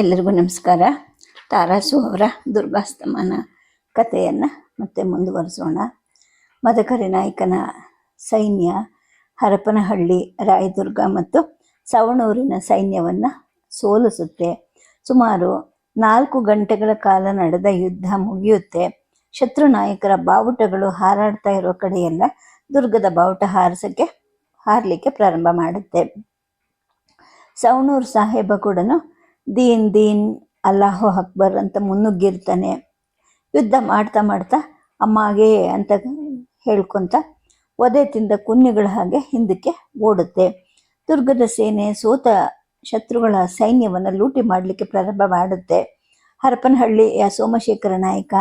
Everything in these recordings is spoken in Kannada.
ಎಲ್ಲರಿಗೂ ನಮಸ್ಕಾರ. ತಾರಾಸು ಅವರ ದುರ್ಗಾಸ್ತಮಾನ ಕಥೆಯನ್ನು ಮತ್ತೆ ಮುಂದುವರಿಸೋಣ. ಮದಕರಿ ನಾಯಕನ ಸೈನ್ಯ ಹರಪನಹಳ್ಳಿ, ರಾಯದುರ್ಗ ಮತ್ತು ಸವಣೂರಿನ ಸೈನ್ಯವನ್ನು ಸೋಲಿಸುತ್ತೆ. ಸುಮಾರು ನಾಲ್ಕು ಗಂಟೆಗಳ ಕಾಲ ನಡೆದ ಯುದ್ಧ ಮುಗಿಯುತ್ತೆ. ಶತ್ರು ನಾಯಕರ ಬಾವುಟಗಳು ಹಾರಾಡ್ತಾ ಇರೋ ಕಡೆಯೆಲ್ಲ ದುರ್ಗದ ಬಾವುಟ ಹಾರಿಸಕ್ಕೆ, ಹಾರಲಿಕ್ಕೆ ಪ್ರಾರಂಭ ಮಾಡುತ್ತೆ. ಸವಣೂರು ಸಾಹೇಬ ಕೂಡ ದೀನ್ ದೀನ್ ಅಲ್ಲಾಹು ಅಕ್ಬರ್ ಅಂತ ಮುನ್ನುಗ್ಗಿರ್ತಾನೆ. ಯುದ್ಧ ಮಾಡ್ತಾ ಮಾಡ್ತಾ ಅಮ್ಮಗೆ ಅಂತ ಹೇಳ್ಕೊಂತ ಒದೆ ತಿಂದ ಕುನ್ನಿಗಳ ಹಾಗೆ ಹಿಂದಕ್ಕೆ ಓಡುತ್ತೆ. ದುರ್ಗದ ಸೇನೆ ಸೋತ ಶತ್ರುಗಳ ಸೈನ್ಯವನ್ನು ಲೂಟಿ ಮಾಡಲಿಕ್ಕೆ ಪ್ರಾರಂಭ ಮಾಡುತ್ತೆ. ಹರಪನಹಳ್ಳಿಯ ಸೋಮಶೇಖರ ನಾಯಕ,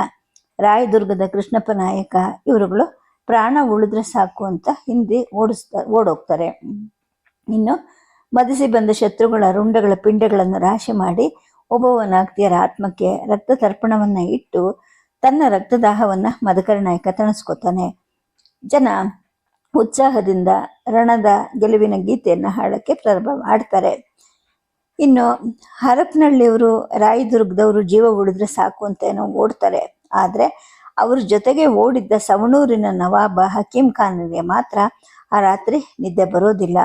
ರಾಯದುರ್ಗದ ಕೃಷ್ಣಪ್ಪ ನಾಯಕ, ಇವರುಗಳು ಪ್ರಾಣ ಉಳಿದ್ರೆ ಸಾಕು ಅಂತ ಹಿಂದೆ ಓಡಿಸ್ತಾ ಓಡೋಗ್ತಾರೆ. ಇನ್ನು ಮದಿಸಿ ಬಂದ ಶತ್ರುಗಳ ರುಂಡಗಳ ಪಿಂಡಗಳನ್ನು ರಾಶಿ ಮಾಡಿ ಒಬ್ಬವನಾಗ್ತಿಯರ ಆತ್ಮಕ್ಕೆ ರಕ್ತ ತರ್ಪಣವನ್ನ ಇಟ್ಟು ತನ್ನ ರಕ್ತದಾಹವನ್ನ ಮದಕರ ನಾಯಕ ತಣಿಸ್ಕೊತಾನೆ. ಜನ ಉತ್ಸಾಹದಿಂದ ರಣದ ಗೆಲುವಿನ ಗೀತೆಯನ್ನು ಹಾಡಕ್ಕೆ ಪ್ರಾರಂಭ ಮಾಡ್ತಾರೆ. ಇನ್ನು ಹರಪನಹಳ್ಳಿಯವರು ರಾಯದುರ್ಗದವರು ಜೀವ ಉಳಿದ್ರೆ ಸಾಕು ಅಂತ ಏನೋ ಓಡ್ತಾರೆ. ಆದ್ರೆ ಅವ್ರ ಜೊತೆಗೆ ಓಡಿದ್ದ ಸವಣೂರಿನ ನವಾಬ ಹಕೀಂ ಖಾನ್ಗೆ ಮಾತ್ರ ಆ ರಾತ್ರಿ ನಿದ್ದೆ ಬರೋದಿಲ್ಲ.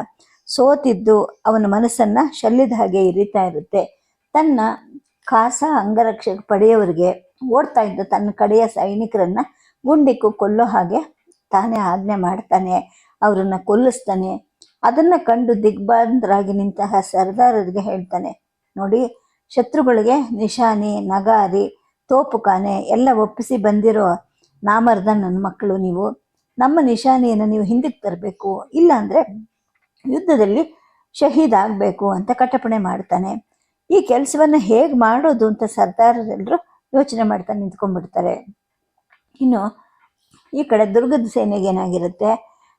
ಸೋತಿದ್ದು ಅವನ ಮನಸ್ಸನ್ನ ಶಲ್ಯದ ಹಾಗೆ ಇರಿತಾ ಇರುತ್ತೆ. ತನ್ನ ಖಾಸ ಅಂಗರಕ್ಷಕ ಪಡೆಯವರಿಗೆ ಓಡ್ತಾ ಇದ್ದ ತನ್ನ ಕಡೆಯ ಸೈನಿಕರನ್ನ ಗುಂಡಿಕ್ಕು ಕೊಲ್ಲೋ ಹಾಗೆ ತಾನೇ ಆಜ್ಞೆ ಮಾಡ್ತಾನೆ, ಅವರನ್ನ ಕೊಲ್ಲಿಸ್ತಾನೆ, ಅದನ್ನ ಕಂಡು ದಿಗ್ಬಂಧರಾಗಿ ನಿಂತಹ ಸರ್ದಾರರಿಗೆ ಹೇಳ್ತಾನೆ. ನೋಡಿ, ಶತ್ರುಗಳಿಗೆ ನಿಶಾನಿ, ನಗಾರಿ ತೋಪುಖಾನೆ ಎಲ್ಲ ಒಪ್ಪಿಸಿ ಬಂದಿರೋ ನಾಮರ್ದ ನನ್ನ ಮಕ್ಕಳು ನೀವು. ನಮ್ಮ ನಿಶಾನಿಯನ್ನು ನೀವು ಹಿಂದಕ್ಕೆ ತರಬೇಕು. ಇಲ್ಲ ಅಂದ್ರೆ ಯುದ್ಧದಲ್ಲಿ ಶಹೀದ್ ಆಗಬೇಕು ಅಂತ ಕಟ್ಟಪಣೆ ಮಾಡ್ತಾನೆ. ಈ ಕೆಲಸವನ್ನ ಹೇಗೆ ಮಾಡೋದು ಅಂತ ಸರ್ದಾರರೆಲ್ಲರೂ ಯೋಚನೆ ಮಾಡ್ತಾ ನಿಂತ್ಕೊಂಡ್ಬಿಡ್ತಾರೆ. ಇನ್ನು ಈ ಕಡೆ ದುರ್ಗದ ಸೇನೆಗೆ ಏನಾಗಿರುತ್ತೆ?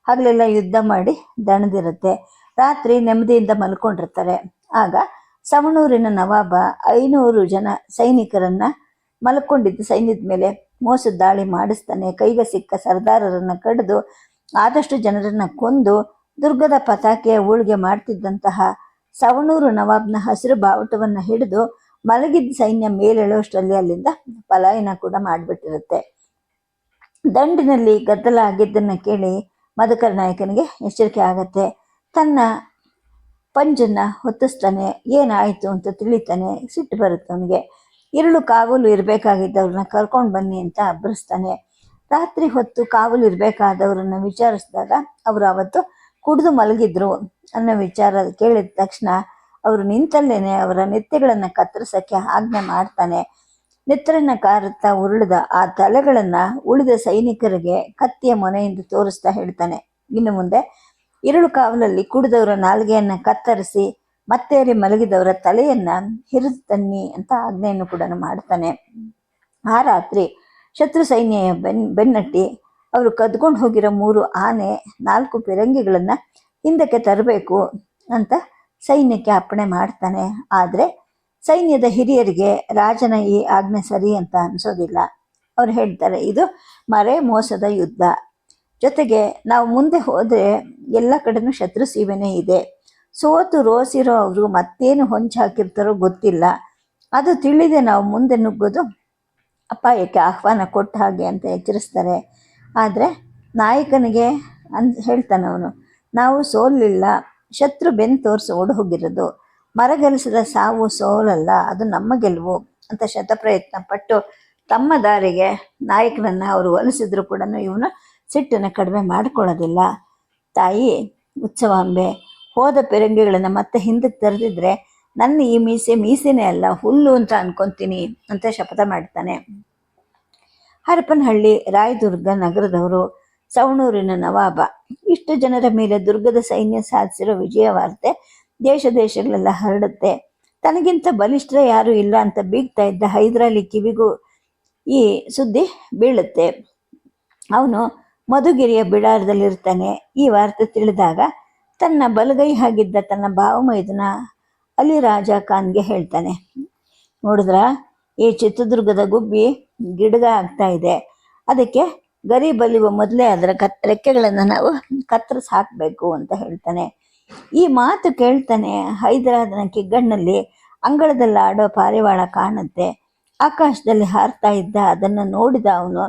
ಹಗಲೆಲ್ಲ ಯುದ್ಧ ಮಾಡಿ ದಣದಿರುತ್ತೆ. ರಾತ್ರಿ ನೆಮ್ಮದಿಯಿಂದ ಮಲ್ಕೊಂಡಿರ್ತಾರೆ. ಆಗ ಸವಣೂರಿನ ನವಾಬ ಐನೂರು ಜನ ಸೈನಿಕರನ್ನ ಮಲ್ಕೊಂಡಿದ್ದ ಸೈನ್ಯದ ಮೇಲೆ ಮೋಸದ ದಾಳಿ ಮಾಡಿಸ್ತಾನೆ. ಕೈಗೆ ಸಿಕ್ಕ ಸರ್ದಾರರನ್ನು ಕಡಿದು ಆದಷ್ಟು ಜನರನ್ನು ಕೊಂದು ದುರ್ಗದ ಪತಾಕೆಯ ಹೋಳಿಗೆ ಮಾಡ್ತಿದ್ದಂತಹ ಸವಣೂರು ನವಾಬ್ನ ಹಸಿರು ಬಾವುಟವನ್ನು ಹಿಡಿದು ಮಲಗಿದ್ದ ಸೈನ್ಯ ಮೇಲೆಳುವಷ್ಟರಲ್ಲಿ ಅಲ್ಲಿಂದ ಪಲಾಯನ ಕೂಡ ಮಾಡಿಬಿಟ್ಟಿರುತ್ತೆ. ದಂಡಿನಲ್ಲಿ ಗದ್ದಲ ಆಗಿದ್ದನ್ನು ಕೇಳಿ ಮಧುಕರ ನಾಯಕನಿಗೆ ಎಚ್ಚರಿಕೆ ಆಗತ್ತೆ. ತನ್ನ ಪಂಜನ್ನ ಹೊತ್ತಿಸ್ತಾನೆ, ಏನಾಯಿತು ಅಂತ ತಿಳಿತಾನೆ, ಸಿಟ್ಟು ಬರುತ್ತೆ ಅವನಿಗೆ. ಇರುಳು ಕಾವಲು ಇರಬೇಕಾಗಿದ್ದವ್ರನ್ನ ಕರ್ಕೊಂಡು ಬನ್ನಿ ಅಂತ ಅಬ್ಬರಿಸ್ತಾನೆ ರಾತ್ರಿ ಹೊತ್ತು ಕಾವಲು ಇರಬೇಕಾದವ್ರನ್ನ ವಿಚಾರಿಸಿದಾಗ ಅವರು ಅವತ್ತು ಕುಡಿದು ಮಲಗಿದ್ರು ಅನ್ನೋ ವಿಚಾರ ಕೇಳಿದ ತಕ್ಷಣ ಅವರು ನಿಂತಲ್ಲೇನೆ ಅವರ ನೆತ್ತೆಗಳನ್ನ ಕತ್ತರಿಸಕ್ಕೆ ಆಜ್ಞೆ ಮಾಡ್ತಾನೆ. ನೆತ್ತರನ್ನ ಕಾರುತ್ತಾ ಉರುಳಿದ ಆ ತಲೆಗಳನ್ನ ಉಳಿದ ಸೈನಿಕರಿಗೆ ಕತ್ತಿಯ ಮೊನೆಯಿಂದ ತೋರಿಸ್ತಾ ಹೇಳ್ತಾನೆ. ಇನ್ನು ಮುಂದೆ ಇರುಳು ಕಾವಲಲ್ಲಿ ಕುಡಿದವರ ನಾಲ್ಗೆಯನ್ನ ಕತ್ತರಿಸಿ ಮತ್ತೇರಿ ಮಲಗಿದವರ ತಲೆಯನ್ನ ಹಿರಿದು ತನ್ನಿ ಅಂತ ಆಜ್ಞೆಯನ್ನು ಕೂಡ ಮಾಡ್ತಾನೆ. ಆ ರಾತ್ರಿ ಶತ್ರು ಸೈನ್ಯ ಬೆನ್, ಬೆನ್ನಟ್ಟಿ ಅವರು ಕದ್ಕೊಂಡು ಹೋಗಿರೋ ಮೂರು ಆನೆ ನಾಲ್ಕು ಪಿರಂಗಿಗಳನ್ನು ಹಿಂದಕ್ಕೆ ತರಬೇಕು ಅಂತ ಸೈನ್ಯಕ್ಕೆ ಅಪ್ಪಣೆ ಮಾಡ್ತಾನೆ. ಆದರೆ ಸೈನ್ಯದ ಹಿರಿಯರಿಗೆ ರಾಜನ ಈ ಆಜ್ಞೆ ಸರಿ ಅಂತ ಅನ್ಸೋದಿಲ್ಲ. ಅವ್ರು ಹೇಳ್ತಾರೆ, ಇದು ಮರೆ ಮೋಸದ ಯುದ್ಧ. ಜೊತೆಗೆ ನಾವು ಮುಂದೆ ಹೋದರೆ ಎಲ್ಲ ಕಡೆನೂ ಶತ್ರು ಸೀಮೆನೇ ಇದೆ. ಸೋತು ರೋಸಿರೋ ಅವರು ಮತ್ತೇನು ಹೊಂಚು ಹಾಕಿರ್ತಾರೋ ಗೊತ್ತಿಲ್ಲ. ಅದು ತಿಳಿದೆ ನಾವು ಮುಂದೆ ನುಗ್ಗೋದು ಅಪಾಯಕ್ಕೆ ಆಹ್ವಾನ ಕೊಟ್ಟ ಹಾಗೆ ಅಂತ ಎಚ್ಚರಿಸ್ತಾರೆ. ಆದರೆ ನಾಯಕನಿಗೆ ಅನ್, ಹೇಳ್ತಾನೆ ಅವನು, ನಾವು ಸೋಲಿಲ್ಲ, ಶತ್ರು ಬೆನ್ನು ತೋರಿಸಿ ಓಡಿ ಹೋಗಿರೋದು ಮರಗೆಲಸದ ಸಾವು ಸೋಲಲ್ಲ, ಅದು ನಮ್ಮ ಗೆಲುವು ಅಂತ ಶತಪ್ರಯತ್ನ ಪಟ್ಟು ತಮ್ಮ ದಾರಿಗೆ ನಾಯಕನನ್ನು ಅವರು ಒಲಿಸಿದ್ರು ಕೂಡ ಇವನು ಸಿಟ್ಟನ್ನು ಕಡಿಮೆ ಮಾಡಿಕೊಳ್ಳೋದಿಲ್ಲ. ತಾಯಿ, ಉತ್ಸವಾಂಬೆ, ಹೋದ ಪೆರಂಗಿಗಳನ್ನು ಮತ್ತೆ ಹಿಂದಕ್ಕೆ ತೆರೆದಿದ್ರೆ, ನನ್ನ ಈ ಮೀಸೆ ಮೀಸೆನೇ ಅಲ್ಲ, ಹುಲ್ಲು ಅಂತ ಅನ್ಕೊಂತೀನಿ ಅಂತ ಶಪಥ ಮಾಡ್ತಾನೆ. ಹರಪನಹಳ್ಳಿ, ರಾಯದುರ್ಗ ನಗರದವರು ಸವಣೂರಿನ ನವಾಬ. ಇಷ್ಟು ಜನರ ಮೇಲೆ ದುರ್ಗದ ಸೈನ್ಯ ಸಾಧಿಸಿರೋ ವಿಜಯ ವಾರ್ತೆ ದೇಶ ದೇಶಗಳೆಲ್ಲ ಹರಡುತ್ತೆ. ತನಗಿಂತ ಬಲಿಷ್ಠ ಯಾರು ಇಲ್ಲ ಅಂತ ಬೀಗ್ತಾ ಇದ್ದ ಹೈದರಾಲಿ ಕಿವಿಗೂ ಈ ಸುದ್ದಿ ಬೀಳುತ್ತೆ. ಅವನು ಮಧುಗಿರಿಯ ಬಿಡಾರದಲ್ಲಿರ್ತಾನೆ. ಈ ವಾರ್ತೆ ತಿಳಿದಾಗ ತನ್ನ ಬಲಗೈ ಆಗಿದ್ದ ತನ್ನ ಭಾವಮೈದನ ಅಲಿ ರಾಜ ಖಾನ್ಗೆ ಹೇಳ್ತಾನೆ. ನೋಡಿದ್ರ? ಈ ಚಿತ್ರದುರ್ಗದ ಗುಬ್ಬಿ ಗಿಡಗ ಆಗ್ತಾ ಇದೆ. ಅದಕ್ಕೆ ಗರಿ ಬಲಿಯುವ ಮೊದಲೇ ಅದರ ಕತ್, ರೆಕ್ಕೆಗಳನ್ನು ನಾವು ಕತ್ತರಿಸಿ ಹಾಕಬೇಕು ಅಂತ ಹೇಳ್ತಾನೆ. ಈ ಮಾತು ಕೇಳ್ತಾನೆ ಹೈದರಾದನ ಕಿಗ್ಗಣ್ಣಲ್ಲಿ ಅಂಗಳದಲ್ಲಿ ಆಡೋ ಪಾರಿವಾಳ ಕಾಣುತ್ತೆ. ಆಕಾಶದಲ್ಲಿ ಹಾರ್ತಾ ಇದ್ದ ಅದನ್ನು ನೋಡಿದ ಅವನು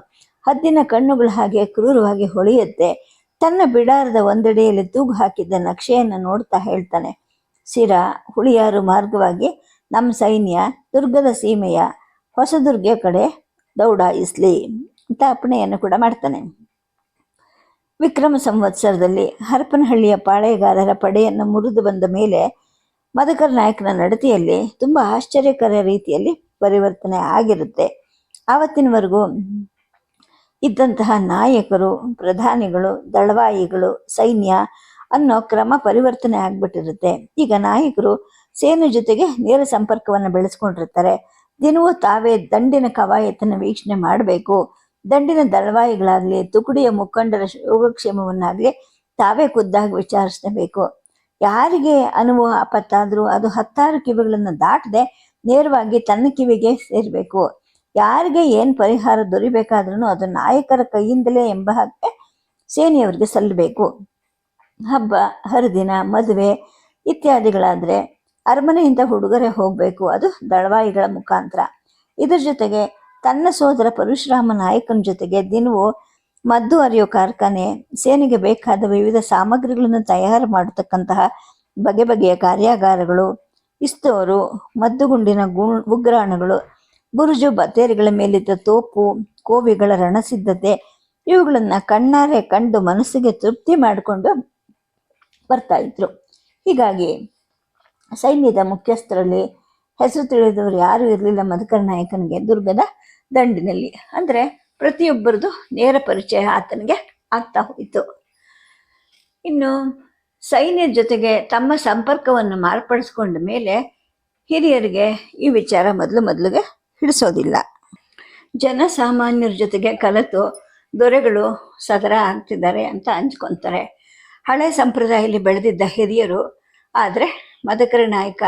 ಹದ್ದಿನ ಕಣ್ಣುಗಳ ಹಾಗೆ ಕ್ರೂರವಾಗಿ ಹೊಳೆಯುತ್ತೆ. ತನ್ನ ಬಿಡಾರದ ಒಂದೆಡೆಯಲ್ಲಿ ತೂಗು ಹಾಕಿದ್ದ ನಕ್ಷೆಯನ್ನು ನೋಡ್ತಾ ಹೇಳ್ತಾನೆ. ಸಿರ, ಹುಳಿಯಾರು ಮಾರ್ಗವಾಗಿ ನಮ್ಮ ಸೈನ್ಯ ದುರ್ಗದ ಸೀಮೆಯ ಹೊಸದುರ್ಗ ಕಡೆ ದೌಡಾಯಿಸ್ಲಿ ಅಂತ ಅಪ್ಪಣೆಯನ್ನು ಕೂಡ ಮಾಡ್ತಾನೆ. ವಿಕ್ರಮ ಸಂವತ್ಸರದಲ್ಲಿ ಹರಪನಹಳ್ಳಿಯ ಪಾಳೆಗಾರರ ಪಡೆಯನ್ನು ಮುರಿದು ಬಂದ ಮೇಲೆ ಮದಕರ ನಾಯಕನ ನಡತೆಯಲ್ಲಿ ತುಂಬ ಆಶ್ಚರ್ಯಕರ ರೀತಿಯಲ್ಲಿ ಪರಿವರ್ತನೆ ಆಗಿರುತ್ತೆ. ಆವತ್ತಿನವರೆಗೂ ಇದ್ದಂತಹ ನಾಯಕರು, ಪ್ರಧಾನಿಗಳು, ದಳವಾಯಿಗಳು, ಸೈನ್ಯ ಅನ್ನೋ ಕ್ರಮ ಪರಿವರ್ತನೆ ಆಗ್ಬಿಟ್ಟಿರುತ್ತೆ. ಈಗ ನಾಯಕರು ಸೇನೆ ಜೊತೆಗೆ ನೇರ ಸಂಪರ್ಕವನ್ನು ಬೆಳೆಸ್ಕೊಂಡಿರ್ತಾರೆ. ದಿನವೂ ತಾವೇ ದಂಡಿನ ಕವಾಯತನ್ನು ವೀಕ್ಷಣೆ ಮಾಡಬೇಕು. ದಂಡಿನ ದಳವಾಯಿಗಳಾಗಲಿ, ತುಕುಡಿಯ ಮುಖಂಡರ ಯೋಗಕ್ಷೇಮವನ್ನಾಗಲಿ ತಾವೇ ಖುದ್ದಾಗಿ ವಿಚಾರಿಸಬೇಕು ಯಾರಿಗೆ ಅನುಭವ ಆಪತ್ತಾದರೂ ಅದು ಹತ್ತಾರು ಕಿವಿಗಳನ್ನು ದಾಟದೆ ನೇರವಾಗಿ ತನ್ನ ಕಿವಿಗೆ ಸೇರಬೇಕು. ಯಾರಿಗೆ ಏನು ಪರಿಹಾರ ದೊರಿಬೇಕಾದ್ರೂ ಅದು ನಾಯಕರ ಕೈಯಿಂದಲೇ ಎಂಬ ಹಾಗೆ ಸೇನೆಯವರಿಗೆ ಸಲ್ಲಬೇಕು. ಹಬ್ಬ, ಹರಿದಿನ, ಮದುವೆ ಇತ್ಯಾದಿಗಳಾದರೆ ಅರಮನೆಯಿಂದ ಹುಡುಗರೆ ಹೋಗಬೇಕು. ಅದು ದಳವಾಯಿಗಳ ಮುಖಾಂತರ. ಇದರ ಜೊತೆಗೆ ತನ್ನ ಸೋದರ ಪರಶುರಾಮ ನಾಯಕನ ಜೊತೆಗೆ ದಿನವೂ ಮದ್ದು ಅರಿಯೋ ಕಾರ್ಖಾನೆ, ಸೇನೆಗೆ ಬೇಕಾದ ವಿವಿಧ ಸಾಮಗ್ರಿಗಳನ್ನು ತಯಾರು ಮಾಡತಕ್ಕಂತಹ ಬಗೆ ಬಗೆಯ ಕಾರ್ಯಾಗಾರಗಳು, ಇಸ್ತೋರು, ಮದ್ದುಗುಂಡಿನ ಗು, ಉಗ್ರಾಣಗಳು, ಬುರುಜು ಬತ್ತೇರಿಗಳ ಮೇಲಿದ್ದ ತೋಪು, ಕೋವಿಗಳ ರಣಸಿದ್ಧತೆ, ಇವುಗಳನ್ನು ಕಣ್ಣಾರೆ ಕಂಡು ಮನಸ್ಸಿಗೆ ತೃಪ್ತಿ ಮಾಡಿಕೊಂಡು ಬರ್ತಾ ಇದ್ರು. ಹೀಗಾಗಿ ಸೈನ್ಯದ ಮುಖ್ಯಸ್ಥರಲ್ಲಿ ಹೆಸರು ತಿಳಿದವರು ಯಾರು ಇರಲಿಲ್ಲ ಮಧುಕರ ನಾಯಕನಿಗೆ, ದುರ್ಗದ ದಂಡಿನಲ್ಲಿ. ಅಂದ್ರೆ ಪ್ರತಿಯೊಬ್ಬರದು ನೇರ ಪರಿಚಯ ಆತನಿಗೆ ಆಗ್ತಾ ಹೋಯಿತು. ಇನ್ನು ಸೈನ್ಯದ ಜೊತೆಗೆ ತಮ್ಮ ಸಂಪರ್ಕವನ್ನು ಮಾರ್ಪಡಿಸ್ಕೊಂಡ ಮೇಲೆ ಹಿರಿಯರಿಗೆ ಈ ವಿಚಾರ ಮೊದಲು ಮೊದಲಿಗೆ ಹಿಡಿಸೋದಿಲ್ಲ. ಜನಸಾಮಾನ್ಯರ ಜೊತೆಗೆ ಕಲಿತು ದೊರೆಗಳು ಸದರ ಆಗ್ತಿದ್ದಾರೆ ಅಂತ ಹಂಚ್ಕೊತಾರೆ ಹಳೆ ಸಂಪ್ರದಾಯದಲ್ಲಿ ಬೆಳೆದಿದ್ದ ಹಿರಿಯರು ಆದರೆ ಮದಕರ ನಾಯಕ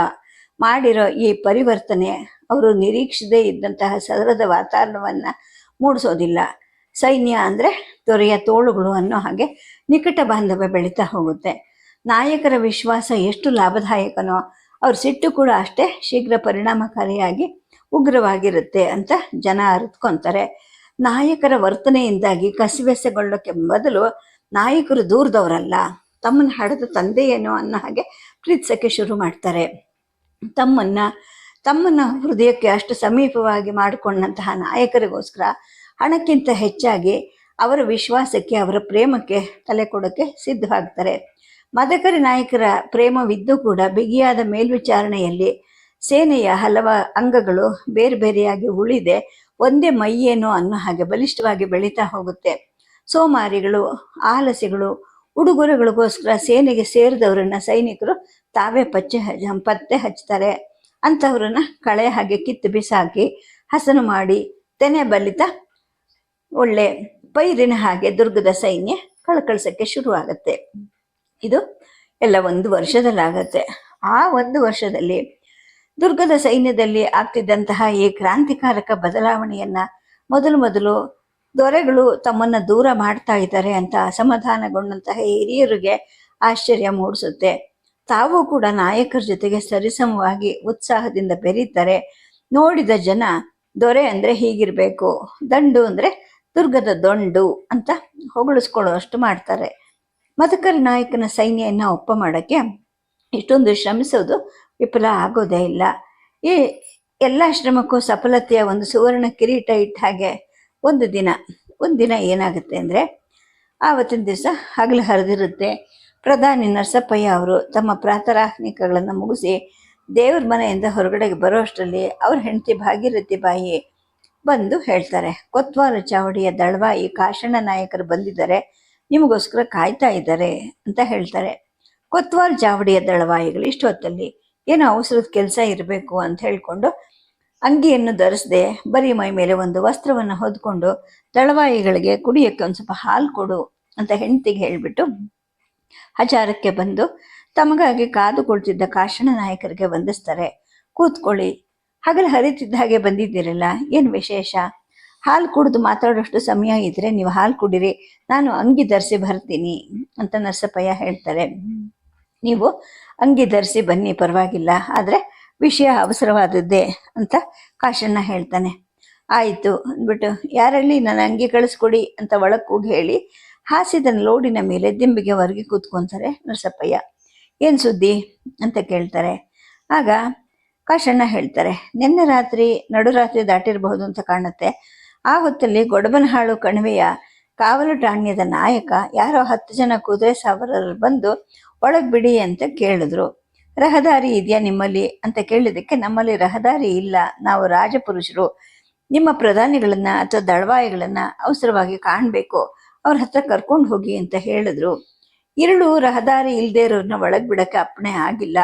ಮಾಡಿರೋ ಈ ಪರಿವರ್ತನೆ ಅವರು ನಿರೀಕ್ಷದೇ ಇದ್ದಂತಹ ಸದರದ ವಾತಾವರಣವನ್ನು ಮೂಡಿಸೋದಿಲ್ಲ. ಸೈನ್ಯ ಅಂದರೆ ದೊರೆಯ ತೋಳುಗಳು ಅನ್ನೋ ಹಾಗೆ ನಿಕಟ ಬಾಂಧವ್ಯ ಬೆಳೀತಾ ಹೋಗುತ್ತೆ. ನಾಯಕರ ವಿಶ್ವಾಸ ಎಷ್ಟು ಲಾಭದಾಯಕನೋ ಅವ್ರ ಸಿಟ್ಟು ಕೂಡ ಅಷ್ಟೇ ಶೀಘ್ರ ಪರಿಣಾಮಕಾರಿಯಾಗಿ ಉಗ್ರವಾಗಿರುತ್ತೆ ಅಂತ ಜನ ಅರಿತ್ಕೊಂತಾರೆ. ನಾಯಕರ ವರ್ತನೆಯಿಂದಾಗಿ ಕಸಿವೆಸಗೊಳ್ಳೋಕ್ಕೆ ಬದಲು ನಾಯಕರು ದೂರದವರಲ್ಲ. ತಮ್ಮನ್ನು ಹಡೆದ ತಂದೆಯೇನೋ ಅನ್ನೋ ಹಾಗೆ ಪ್ರೀತಿಸೋಕ್ಕೆ ಶುರು ಮಾಡ್ತಾರೆ. ತಮ್ಮನ್ನ ತಮ್ಮನ್ನ ಹೃದಯಕ್ಕೆ ಅಷ್ಟು ಸಮೀಪವಾಗಿ ಮಾಡಿಕೊಂಡಂತಹ ನಾಯಕರಿಗೋಸ್ಕರ ಹಣಕ್ಕಿಂತ ಹೆಚ್ಚಾಗಿ ಅವರ ವಿಶ್ವಾಸಕ್ಕೆ, ಅವರ ಪ್ರೇಮಕ್ಕೆ ತಲೆ ಕೊಡೋಕ್ಕೆ ಸಿದ್ಧವಾಗ್ತಾರೆ. ಮದಕರಿ ನಾಯಕರ ಪ್ರೇಮವಿದ್ದು ಕೂಡ ಬಿಗಿಯಾದ ಮೇಲ್ವಿಚಾರಣೆಯಲ್ಲಿ ಸೇನೆಯ ಹಲವ ಅಂಗಗಳು ಬೇರೆ ಬೇರೆಯಾಗಿ ಉಳಿದೆ. ಒಂದೇ ಮೈಯೇನೋ ಅನ್ನೋ ಹಾಗೆ ಬಲಿಷ್ಠವಾಗಿ ಬೆಳೀತಾ ಹೋಗುತ್ತೆ. ಸೋಮಾರಿಗಳು, ಆಲಸಿಗಳು ಉಡುಗೊರೆಗಳಿಗೋಸ್ಕರ ಸೇನೆಗೆ ಸೇರಿದವರನ್ನ ಸೈನಿಕರು ತಾವೇ ಪಚ್ಚೆ ಹಚ್ಚ ಪತ್ತೆ ಹಚ್ತಾರೆ. ಅಂಥವ್ರನ್ನ ಕಳೆ ಹಾಗೆ ಕಿತ್ತು ಬಿಸಾಕಿ ಹಸನು ಮಾಡಿ ತೆನೆ ಬಲಿತ ಒಳ್ಳೆ ಪೈರಿನ ಹಾಗೆ ದುರ್ಗದ ಸೈನ್ಯ ಕಳ್ಕಳ್ಸಕ್ಕೆ ಶುರುವಾಗತ್ತೆ. ಇದು ಎಲ್ಲ ಒಂದು ವರ್ಷದಲ್ಲಾಗತ್ತೆ. ಆ ಒಂದು ವರ್ಷದಲ್ಲಿ ದುರ್ಗದ ಸೈನ್ಯದಲ್ಲಿ ಆಗ್ತಿದ್ದಂತಹ ಈ ಕ್ರಾಂತಿಕಾರಕ ಬದಲಾವಣೆಯನ್ನ ಮೊದಲು ಮೊದಲು ದೊರೆಗಳು ತಮ್ಮನ್ನ ದೂರ ಮಾಡ್ತಾ ಇದ್ದಾರೆ ಅಂತ ಅಸಮಾಧಾನಗೊಂಡಂತಹ ಹಿರಿಯರಿಗೆ ಆಶ್ಚರ್ಯ ಮೂಡಿಸುತ್ತೆ. ತಾವು ಕೂಡ ನಾಯಕರ ಜೊತೆಗೆ ಸರಿಸಮವಾಗಿ ಉತ್ಸಾಹದಿಂದ ಬೆರೀತಾರೆ. ನೋಡಿದ ಜನ ದೊರೆ ಅಂದ್ರೆ ಹೀಗಿರಬೇಕು, ದಂಡು ಅಂದ್ರೆ ದುರ್ಗದ ದೊಂಡು ಅಂತ ಹೊಗಳಿಸ್ಕೊಳ್ಳುವಷ್ಟು ಮಾಡ್ತಾರೆ. ಮಧುಕರ ನಾಯಕನ ಸೈನ್ಯನ ಒಪ್ಪ ಮಾಡೋಕ್ಕೆ ಇಷ್ಟೊಂದು ಶ್ರಮಿಸೋದು ವಿಫಲ ಆಗೋದೇ ಇಲ್ಲ. ಈ ಎಲ್ಲ ಶ್ರಮಕ್ಕೂ ಸಫಲತೆಯ ಒಂದು ಸುವರ್ಣ ಕಿರೀಟ ಇಟ್ಟ ಹಾಗೆ ಒಂದು ದಿನ ಒಂದು ದಿನ ಏನಾಗುತ್ತೆ ಅಂದರೆ, ಆವತ್ತಿನ ದಿವಸ ಹಗಲು ಹರಿದಿರುತ್ತೆ. ಪ್ರಧಾನಿ ನರಸಪ್ಪಯ್ಯ ಅವರು ತಮ್ಮ ಪ್ರಾತರಾಹ್ನಿಕಗಳನ್ನು ಮುಗಿಸಿ ದೇವ್ರ ಮನೆಯಿಂದ ಹೊರಗಡೆಗೆ ಬರೋ ಅಷ್ಟರಲ್ಲಿ ಅವ್ರ ಹೆಂಡತಿ ಭಾಗೀರಥಿ ಬಾಯಿ ಬಂದು ಹೇಳ್ತಾರೆ, ಕೊತ್ವಾಲ ಚಾವಡಿಯ ದಳವಾಯಿ ಕಾಶಣ್ಣ ನಾಯಕರು ಬಂದಿದ್ದಾರೆ, ನಿಮಗೋಸ್ಕರ ಕಾಯ್ತಾ ಇದ್ದಾರೆ ಅಂತ ಹೇಳ್ತಾರೆ. ಕೊತ್ವಾಲ್ ಚಾವಡಿಯ ದಳವಾಯಿಗಳು ಇಷ್ಟೊತ್ತಲ್ಲಿ ಏನೋ ಅವಸರದ ಕೆಲಸ ಇರಬೇಕು ಅಂತ ಹೇಳ್ಕೊಂಡು ಅಂಗಿಯನ್ನು ಧರಿಸದೆ ಬರೀ ಮೈ ಮೇಲೆ ಒಂದು ವಸ್ತ್ರವನ್ನು ಹೊದ್ಕೊಂಡು ದಳವಾಯಿಗಳಿಗೆ ಕುಡಿಯೋಕ್ಕೆ ಒಂದು ಸ್ವಲ್ಪ ಹಾಲು ಕೊಡು ಅಂತ ಹೆಂಡತಿಗೆ ಹೇಳಿಬಿಟ್ಟು ಹಜಾರಕ್ಕೆ ಬಂದು ತಮಗಾಗಿ ಕಾದು ಕುಳಿತಿದ್ದ ಕಾಶಣ ನಾಯಕರಿಗೆ ವಂದಿಸ್ತಾರೆ. ಕೂತ್ಕೊಳ್ಳಿ. ಹಗಲು ಹರಿತಿದ್ದ ಹಾಗೆ ಬಂದಿದ್ದೀರಲ್ಲ, ಏನು ವಿಶೇಷ? ಹಾಲು ಕುಡಿದು ಮಾತಾಡೋಷ್ಟು ಸಮಯ ಇದ್ರೆ ನೀವು ಹಾಲು ಕುಡಿರಿ, ನಾನು ಅಂಗಿ ಧರಿಸಿ ಬರ್ತೀನಿ ಅಂತ ನರಸಪ್ಪಯ್ಯ ಹೇಳ್ತಾರೆ. ನೀವು ಅಂಗಿ ಧರಿಸಿ ಬನ್ನಿ, ಪರವಾಗಿಲ್ಲ. ಆದರೆ ವಿಷಯ ಅವಸರವಾದದ್ದೇ ಅಂತ ಕಾಶಣ್ಣ ಹೇಳ್ತಾನೆ. ಆಯಿತು ಅಂದ್ಬಿಟ್ಟು, ಯಾರಲ್ಲಿ ನನ್ನ ಅಂಗಿ ಕಳಿಸ್ಕೊಡಿ ಅಂತ ಒಳಕ್ಕೆ ಹೋಗಿ ಹೇಳಿ ಹಾಸಿದ ಲೋಡಿನ ಮೇಲೆ ದಿಂಬಿಗೆ ಹೊರಗೆ ಕೂತ್ಕೊಂತಾರೆ ನರಸಪ್ಪಯ್ಯ. ಏನು ಸುದ್ದಿ? ಅಂತ ಕೇಳ್ತಾರೆ. ಆಗ ಕಾಶಣ್ಣ ಹೇಳ್ತಾರೆ, ನಿನ್ನೆ ರಾತ್ರಿ ನಡುರಾತ್ರಿ ದಾಟಿರಬಹುದು ಅಂತ ಕಾಣುತ್ತೆ. ಆ ಹೊತ್ತಲ್ಲಿ ಗೊಡಬನಹಾಳು ಕಣಿವೆಯ ಕಾವಲು ಠಾಣ್ಯದ ನಾಯಕ ಯಾರೋ ಹತ್ತು ಜನ ಕುದುರೆ ಸಾವರರು ಬಂದು, ಒಳಗೆ ಬಿಡಿ ಅಂತ ಕೇಳಿದ್ರು. ರಹದಾರಿ ಇದೆಯಾ ನಿಮ್ಮಲ್ಲಿ? ಅಂತ ಕೇಳಿದಕ್ಕೆ ನಮ್ಮಲ್ಲಿ ರಹದಾರಿ ಇಲ್ಲ. ನಾವು ರಾಜಪುರುಷರು. ನಿಮ್ಮ ಪ್ರಧಾನಿಗಳನ್ನ ಅಥವಾ ದಳವಾಯಿಗಳನ್ನ ಅವಸರವಾಗಿ ಕಾಣಬೇಕು. ಅವ್ರ ಹತ್ರ ಕರ್ಕೊಂಡು ಹೋಗಿ ಅಂತ ಹೇಳಿದ್ರು. ಇರಳು ರಹದಾರಿ ಇಲ್ಲದೆ ಇರೋರನ್ನ ಒಳಗ್ ಬಿಡಕ್ಕೆ ಅಪ್ಪಣೆ ಆಗಿಲ್ಲ.